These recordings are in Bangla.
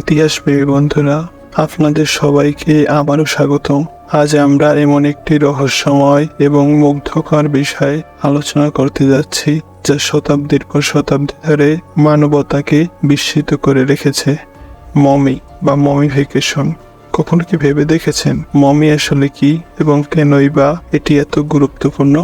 ইতিহাস প্রেমী বন্ধুরা, আপনাদের সবাইকে আবারও স্বাগতম। আজ আমরা এমন একটি রহস্যময় এবং মুগ্ধকর বিষয়ে আলোচনা করতে যাচ্ছি, যা শতাব্দীর পর শতাব্দী ধরে মানবতাকে বিস্মিত করে রেখেছে। মমি বা মমিফিকেশন, কখনো কি ভেবে দেখেছেন? মমি আসলে কি এবং কেনই বা এটি এত গুরুত্বপূর্ণ?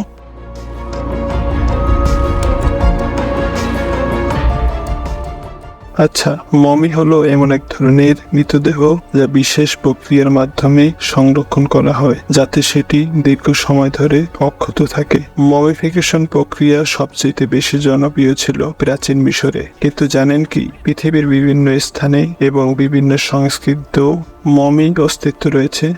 আচ্ছা মমি হলো এমন এক ধরনের মৃতদেহ যা বিশেষ প্রক্রিয়ার মাধ্যমে সংরক্ষণ করা হয়, যাতে সেটি দীর্ঘ সময় ধরে অক্ষত থাকে। মমিফিকেশন প্রক্রিয়া সবচেয়ে বেশি জনপ্রিয় ছিল প্রাচীন মিশরে। কিন্তু জানেন কি, পৃথিবীর বিভিন্ন স্থানে এবং বিভিন্ন সংস্কৃতিতেও মমির অস্তিত্ব রয়েছে?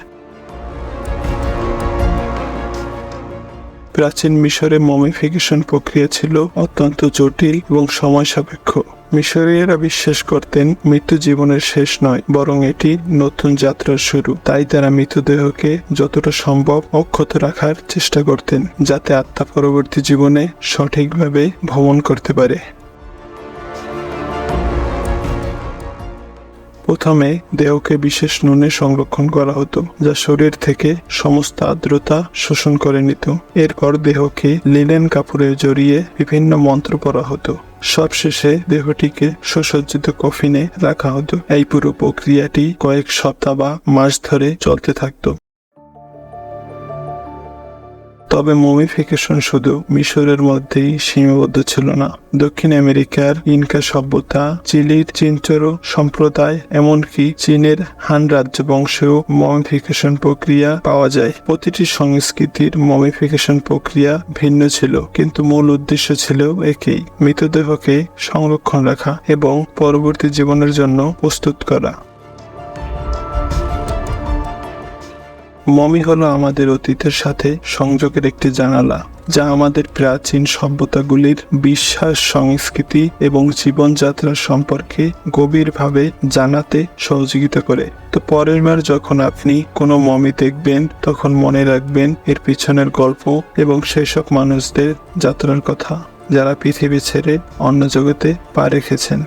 প্রাচীন মিশরে মমিফিকেশন প্রক্রিয়া ছিল অত্যন্ত জটিল এবং সময় সাপেক্ষ। মিশরীয়রা বিশ্বাস করতেন মৃত্যু জীবনের শেষ নয়, বরং এটি নতুন যাত্রার শুরু। তাই তারা মৃতদেহকে যতটা সম্ভব অক্ষত রাখার চেষ্টা করতেন, যাতে আত্মা পরবর্তী জীবনে সঠিকভাবে ভ্রমণ করতে পারে। প্রথমে দেহকে বিশেষ নুনে সংরক্ষণ করা হতো, যা শরীর থেকে সমস্ত আর্দ্রতা শোষণ করে নিত। এরপর দেহকে লিনেন কাপড়ে জড়িয়ে বিভিন্ন মন্ত্র পড়া হতো। সবশেষে দেহটিকে সুসজ্জিত কফিনে রাখা হতো। এই পুরো প্রক্রিয়াটি কয়েক সপ্তাহ বা মাস ধরে চলতে থাকতো। তবে মমিফিকেশন শুধু মিশরের মধ্যেই সীমাবদ্ধ ছিল না। দক্ষিণ আমেরিকার ইনকা সভ্যতা চিলির চিনচরো সম্প্রদায়, এমনকি চীনের হান রাজ্য বংশেও মমিফিকেশন প্রক্রিয়া পাওয়া যায়। প্রতিটি সংস্কৃতির মমিফিকেশন প্রক্রিয়া ভিন্ন ছিল, কিন্তু মূল উদ্দেশ্য ছিল একই, মৃতদেহকে সংরক্ষণ রাখা এবং পরবর্তী জীবনের জন্য প্রস্তুত করা। মমি হলো আমাদের অতীতের সাথে সংযোগের একটি জানালা, যা আমাদের প্রাচীন সভ্যতাগুলির বিশ্বাস, সংস্কৃতি এবং জীবনযাত্রা সম্পর্কে গভীরভাবে জানাতে সহযোগিতা করে। তো পরের বার যখন আপনি কোনো মমি দেখবেন, তখন মনে রাখবেন এর পিছনের গল্প এবং সেসব মানুষদের যাত্রার কথা, যারা পৃথিবী ছেড়ে অন্য জগতে পা রেখেছেন।